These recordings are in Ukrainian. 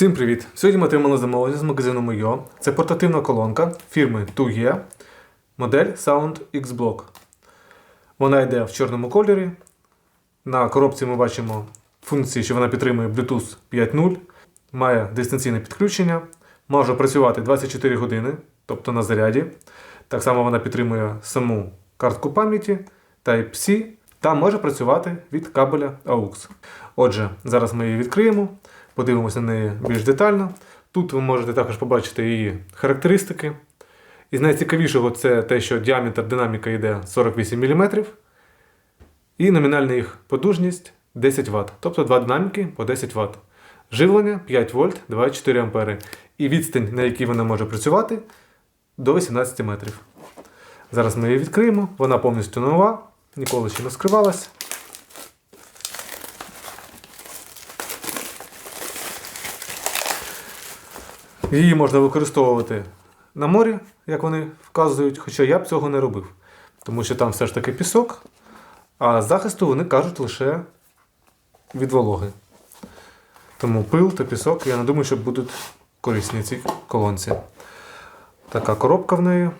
Всім привіт! Сьогодні ми отримали замовлення з магазину Мойо. Це портативна колонка фірми 2G, модель Sound X-Block. Вона йде в чорному кольорі. На коробці ми бачимо функції, що вона підтримує Bluetooth 5.0, має дистанційне підключення, може працювати 24 години, тобто на заряді. Так само вона підтримує саму картку пам'яті Type-C та може працювати від кабеля AUX. Отже, зараз ми її відкриємо, подивимося на неї більш детально. Тут ви можете також побачити її характеристики. Із найцікавішого це те, що діаметр динаміка йде 48 мм, і номінальна їх потужність 10 Вт, тобто два динаміки по 10 Вт. Живлення 5 вольт 24 А. І відстань, на якій вона може працювати, до 18 метрів. Зараз ми її відкриємо. Вона повністю нова, ніколи ще не скривалась. Її можна використовувати на морі, як вони вказують, хоча я б цього не робив. Тому що там все ж таки пісок, а захисту вони кажуть лише від вологи. Тому пил та пісок, я не думаю, що будуть корисні цій колонці. Така коробка в неї.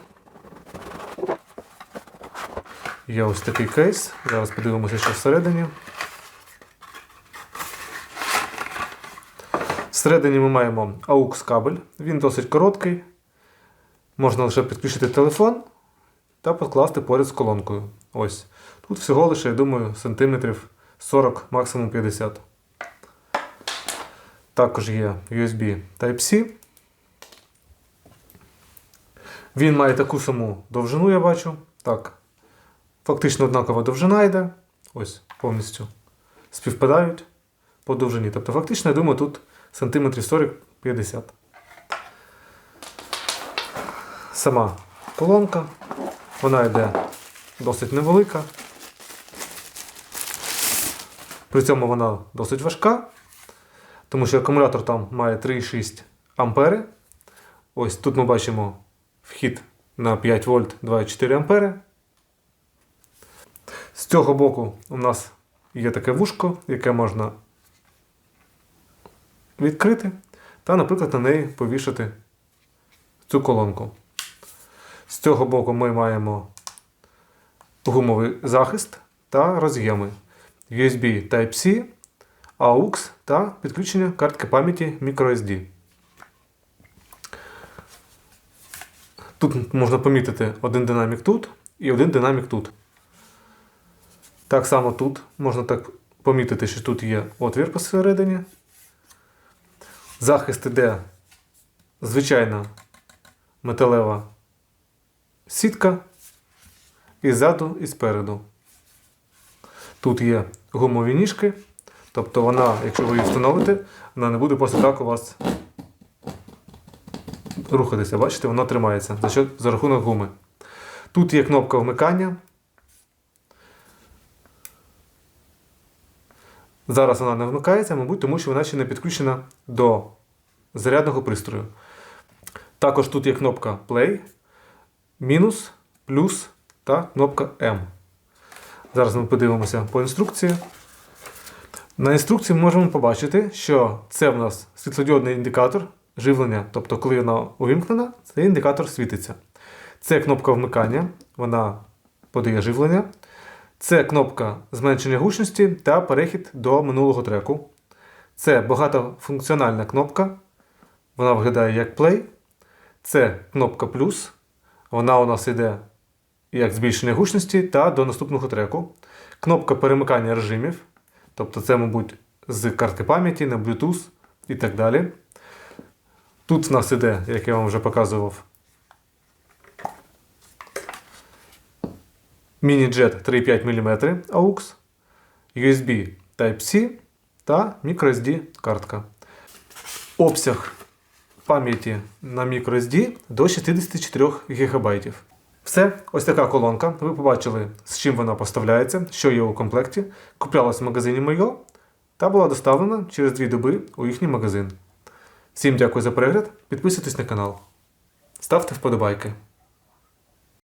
Є ось такий кейс. Зараз подивимося, що всередині. Всередині ми маємо AUX кабель. Він досить короткий. Можна лише підключити телефон та покласти поряд з колонкою. Ось. Тут всього лише, я думаю, сантиметрів 40, максимум 50. Також є USB Type-C. Він має таку саму довжину, я бачу. Так. Фактично однакова довжина йде. Ось, повністю співпадають по довжині. Тобто, фактично, я думаю, тут сантиметрів 40-50. Сама колонка. Вона йде досить невелика. При цьому вона досить важка, тому що акумулятор там має 3,6 ампери. Ось тут ми бачимо вхід на 5 вольт 2,4 ампери. З цього боку у нас є таке вушко, яке можна відкрити та, наприклад, на неї повішати цю колонку. З цього боку ми маємо гумовий захист та роз'єми USB Type-C, AUX та підключення картки пам'яті microSD. Тут можна помітити один динамік тут і один динамік тут. Так само тут можна так помітити, що тут є отвір посередині. Захист іде звичайна металева сітка і ззаду, і спереду. Тут є гумові ніжки, тобто вона, якщо ви її встановите, вона не буде просто так у вас рухатися. Бачите, вона тримається за, що, за рахунок гуми. Тут є кнопка вмикання. Зараз вона не вмикається, мабуть, тому що вона ще не підключена до зарядного пристрою. Також тут є кнопка Play, мінус, плюс та кнопка M. Зараз ми подивимося по інструкції. На інструкції ми можемо побачити, що це в нас світлодіодний індикатор живлення, тобто, коли вона увімкнена, цей індикатор світиться. Це кнопка вмикання, вона подає живлення. Це кнопка зменшення гучності та перехід до минулого треку. Це багатофункціональна кнопка. Вона виглядає як Play. Це кнопка плюс. Вона у нас йде як збільшення гучності та до наступного треку. Кнопка перемикання режимів. Тобто це, мабуть, з картки пам'яті на Bluetooth і так далі. Тут в нас іде, як я вам вже показував, міні-джет 3,5 мм AUX, USB Type-C та microSD картка. Обсяг пам'яті на microSD до 64 ГБ. Все, ось така колонка. Ви побачили, з чим вона поставляється, що є у комплекті. Куплялась в магазині Мойо та була доставлена через 2 доби у їхній магазин. Всім дякую за перегляд, підписуйтесь на канал, ставте вподобайки.